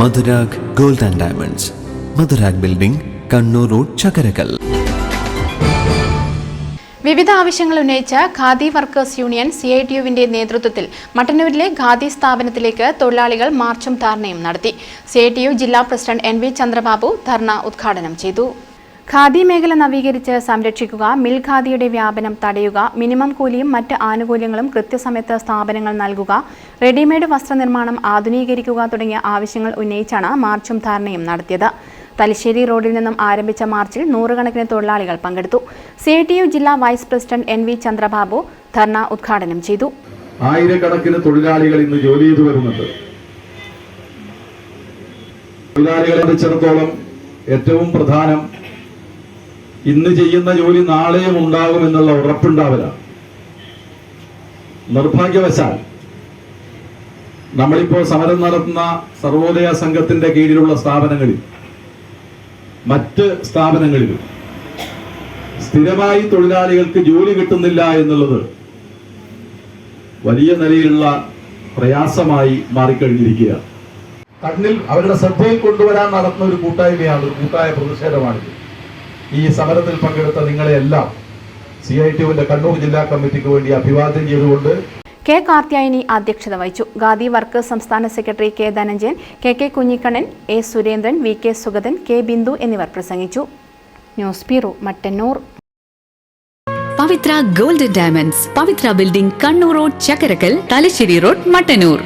Madhurag gold and diamonds. Madhurag building Kannur road Chakkarakkal. വിവിധ ആവശ്യങ്ങൾ ഉന്നയിച്ച khadi workers union C I T യുവിന്റെ നേതൃത്വത്തിൽ മട്ടന്നൂരിലെ ഖാദി സ്ഥാപനത്തിലേക്ക് തൊഴിലാളികൾ മാർച്ചും ധർണയും നടത്തി. സി ഐ ടി യു ജില്ലാ president N V Chandrababu dharna ഉദ്ഘാടനം ചെയ്തു. ഖാദി മേഖല നവീകരിച്ച് സംരക്ഷിക്കുക മിൽ ഖാദിയുടെ വ്യാപനം തടയുക മിനിമം കൂലിയും മറ്റ് ആനുകൂല്യങ്ങളും കൃത്യസമയത്ത് സ്ഥാപനങ്ങൾ നൽകുക റെഡിമെയ്ഡ് വസ്ത്രനിർമ്മാണം ആധുനീകരിക്കുക തുടങ്ങിയ ആവശ്യങ്ങൾ ഉന്നയിച്ചാണ് മാർച്ചും ധാരണയും നടത്തിയത്. തലശ്ശേരി റോഡിൽ നിന്നും ആരംഭിച്ച മാർച്ചിൽ നൂറുകണക്കിന് തൊഴിലാളികൾ പങ്കെടുത്തു. സി ടി യു ജില്ലാ vice president N V Chandrababu dharna ഉദ്ഘാടനം ചെയ്തു. ആയിരക്കണക്കിന് തൊഴിലാളികൾ ഇന്ന് ജോലി ചെയ്തു വരുന്നുണ്ട്. തൊഴിലാളികളെ സംബന്ധിച്ചിടത്തോളം ഏറ്റവും പ്രധാനം ഇന്ന് ചെയ്യുന്ന ജോലി നാളെയും ഉണ്ടാകും എന്നുള്ള ഉറപ്പുണ്ടാവില്ല നിർഭാഗ്യവശാൽ നമ്മളിപ്പോൾ സമരം നടത്തുന്ന സർവോദയ സംഘത്തിന്റെ കീഴിലുള്ള സ്ഥാപനങ്ങളിൽ മറ്റ് സ്ഥാപനങ്ങളിലും സ്ഥിരമായി തൊഴിലാളികൾക്ക് ജോലി കിട്ടുന്നില്ല എന്നുള്ളത് വലിയ നിലയിലുള്ള പ്രയാസമായി മാറിക്കഴിഞ്ഞിരിക്കുകയാണ്. കണ്ണിൽ അവരുടെ ശ്രദ്ധയിൽ കൊണ്ടുവരാൻ നടത്തുന്ന ഒരു കൂട്ടായ്മയാണ് കൂട്ടായ പ്രതിഷേധമാണിത്. ഈ സമരത്തിൽ പങ്കെടുത്ത നിങ്ങളെ എല്ലാം സി ഐ ടിയുവിന്റെ കണ്ണൂർ ജില്ലാ കമ്മിറ്റിക്ക് വേണ്ടി അഭിവാദ്യം ചെയ്തുകൊണ്ട് കെ കാർത്യായനി അധ്യക്ഷത വഹിച്ചു. ഖാദി വർക്കേഴ്സ് സംസ്ഥാന secretary K Dhananjayan K K Kunhikannan A Surendran V K Sugathan K Bindu എന്നിവർ പ്രസംഗിച്ചു. News bureau Mattannur. Pavithra gold diamonds Pavithra building Kannur road Chakkarakkal Thalassery road Mattannur.